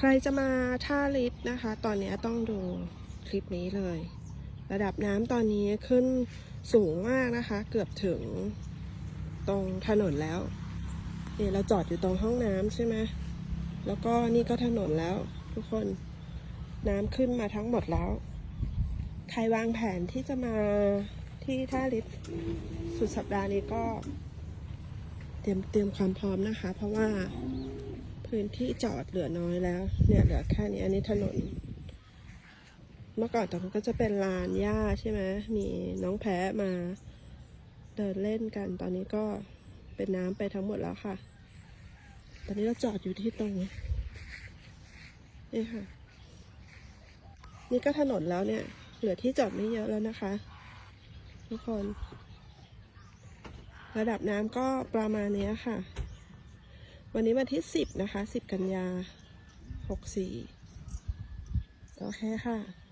ใครจะมาท่าลิฟต์นะคะ ตอนนี้ต้องดูคลิปนี้เลย ระดับน้ำตอนนี้ขึ้นสูงมากนะคะ เกือบถึงตรงถนนแล้วเนี่ยเราจอดอยู่ตรงห้องน้ำใช่ไหมแล้วก็นี่ก็ถนนแล้ว ทุกคนน้ำขึ้นมาทั้งหมดแล้ว ใครวางแผนที่จะมาที่ท่าลิฟต์สุดสัปดาห์นี้ก็ เตรียมเตรียมความพร้อมนะคะ เพราะว่า พื้นที่จอดเหลือน้อยแล้ว เนี่ยเหลือแค่นี้อันนี้ถนน เมื่อก่อนตรงนั้นก็จะเป็นลานหญ้าใช่ไหมมีน้องแพะมาเดินเล่นกัน ตอนนี้ก็เป็นน้ำไปทั้งหมดแล้วค่ะ ตอนนี้เราจอดอยู่ที่ตรงนี้ค่ะ นี่ก็ถนนแล้วเนี่ย เหลือที่จอดไม่เยอะแล้วนะคะ ทุกคน ระดับน้ำก็ประมาณนี้ค่ะ วันนี้วันที่สิบนะคะสิบกันยาหกสี่โอเคค่ะ